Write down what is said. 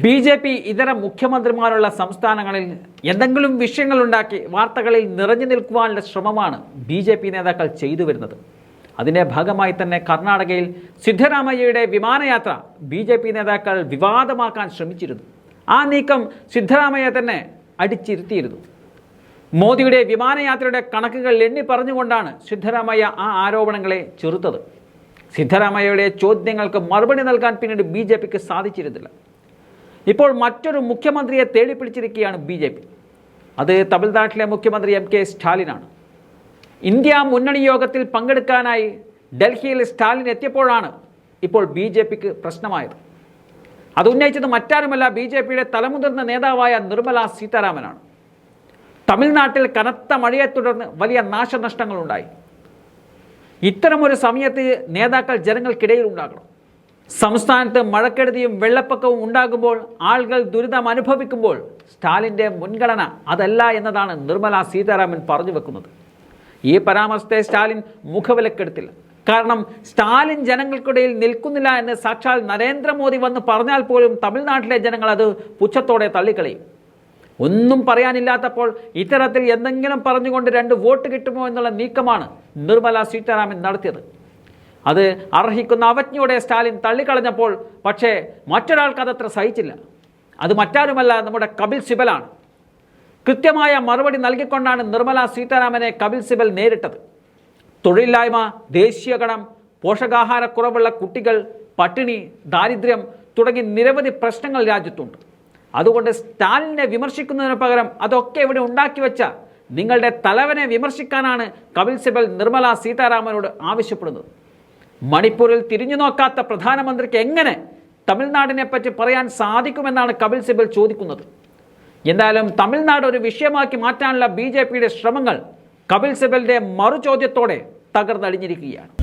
B J P ഇതര മുഖ്യമന്ത്രിമാരുള്ള സംസ്ഥാനങ്ങളിൽ എന്തെങ്കിലും വിഷയങ്ങളുണ്ടാക്കി വാർത്തകളിൽ നിറഞ്ഞു നിൽക്കുവാനുള്ള ശ്രമമാണ് ബി ജെ പി നേതാക്കൾ ചെയ്തു വരുന്നത്. അതിന്റെ ഭാഗമായി തന്നെ കർണാടകയിൽ സിദ്ധരാമയ്യയുടെ വിമാനയാത്ര ബി ജെ പി നേതാക്കൾ വിവാദമാക്കാൻ ശ്രമിച്ചിരുന്നു. ആ നീക്കം സിദ്ധരാമയ്യ തന്നെ അടിച്ചിരുത്തിയിരുന്നു. മോദിയുടെ വിമാനയാത്രയുടെ കണക്കുകൾ എണ്ണി പറഞ്ഞുകൊണ്ടാണ് സിദ്ധരാമയ്യ ആ ആരോപണങ്ങളെ ചെറുത്തത്. സിദ്ധരാമയ്യയുടെ ചോദ്യങ്ങൾക്ക് മറുപടി നൽകാൻ പിന്നീട് ബി സാധിച്ചിരുന്നില്ല. ഇപ്പോൾ മറ്റൊരു മുഖ്യമന്ത്രിയെ തേടിപ്പിടിച്ചിരിക്കുകയാണ് ബി ജെ പി. അത് തമിഴ്നാട്ടിലെ മുഖ്യമന്ത്രി എം കെ സ്റ്റാലിനാണ്. ഇന്ത്യ മുന്നണി യോഗത്തിൽ പങ്കെടുക്കാനായി ഡൽഹിയിൽ സ്റ്റാലിൻ എത്തിയപ്പോഴാണ് ഇപ്പോൾ ബി ജെ പിക്ക് പ്രശ്നമായത്. അത് ഉന്നയിച്ചത് മറ്റാരുമല്ല ബി ജെ പിയുടെ തലമുതിർന്ന നേതാവായ നിർമ്മല സീതാരാമനാണ്. തമിഴ്നാട്ടിൽ കനത്ത മഴയെ തുടർന്ന് വലിയ നാശനഷ്ടങ്ങളുണ്ടായി. ഇത്തരമൊരു സമയത്ത് നേതാക്കൾ ജനങ്ങൾക്കിടയിൽ ഉണ്ടാകണം. സംസ്ഥാനത്ത് മഴക്കെടുതിയും വെള്ളപ്പൊക്കവും ഉണ്ടാകുമ്പോൾ ആളുകൾ ദുരിതം അനുഭവിക്കുമ്പോൾ സ്റ്റാലിന്റെ മുൻഗണന അതല്ല എന്നതാണ് നിർമ്മല സീതാരാമൻ പറഞ്ഞു വെക്കുന്നത്. ഈ പരാമർശത്തെ സ്റ്റാലിൻ മുഖവിലക്കെടുത്തില്ല. കാരണം സ്റ്റാലിൻ ജനങ്ങൾക്കിടയിൽ നിൽക്കുന്നില്ല എന്ന് സാക്ഷാൽ നരേന്ദ്രമോദി വന്ന് പറഞ്ഞാൽ പോലും തമിഴ്നാട്ടിലെ ജനങ്ങൾ അത് പുച്ഛത്തോടെ തള്ളിക്കളയും. ഒന്നും പറയാനില്ലാത്തപ്പോൾ ഇത്തരത്തിൽ എന്തെങ്കിലും പറഞ്ഞുകൊണ്ട് രണ്ട് വോട്ട് കിട്ടുമോ എന്നുള്ള നീക്കമാണ് നിർമ്മല സീതാരാമൻ നടത്തിയത്. അത് അർഹിക്കുന്ന അവജ്ഞയോടെ സ്റ്റാലിൻ തള്ളിക്കളഞ്ഞപ്പോൾ പക്ഷേ മറ്റൊരാൾക്ക് അതത്ര സഹിച്ചില്ല. അത് മറ്റാരുമല്ല നമ്മുടെ കപിൽ സിബലാണ്. കൃത്യമായ മറുപടി നൽകിക്കൊണ്ടാണ് നിർമ്മല സീതാരാമനെ കപിൽ സിബൽ നേരിട്ടത്. തൊഴിലില്ലായ്മ ദേശീയഗണം പോഷകാഹാരക്കുറവുള്ള കുട്ടികൾ പട്ടിണി ദാരിദ്ര്യം തുടങ്ങി നിരവധി പ്രശ്നങ്ങൾ രാജ്യത്തുണ്ട്. അതുകൊണ്ട് സ്റ്റാലിനെ വിമർശിക്കുന്നതിന് പകരം അതൊക്കെ ഇവിടെ ഉണ്ടാക്കി വെച്ച നിങ്ങളുടെ തലവനെ വിമർശിക്കാനാണ് കപിൽ സിബൽ നിർമ്മല സീതാരാമനോട് ആവശ്യപ്പെടുന്നത്. മണിപ്പൂരിൽ തിരിഞ്ഞു നോക്കാത്ത പ്രധാനമന്ത്രിക്ക് എങ്ങനെ തമിഴ്നാടിനെ പറ്റി പറയാൻ സാധിക്കുമെന്നാണ് കപിൽ സിബൽ ചോദിക്കുന്നത്. എന്തായാലും തമിഴ്നാട് ഒരു വിഷയമാക്കി മാറ്റാനുള്ള ബി ശ്രമങ്ങൾ കപിൽ സിബലിന്റെ മറുചോദ്യത്തോടെ തകർന്നടിഞ്ഞിരിക്കുകയാണ്.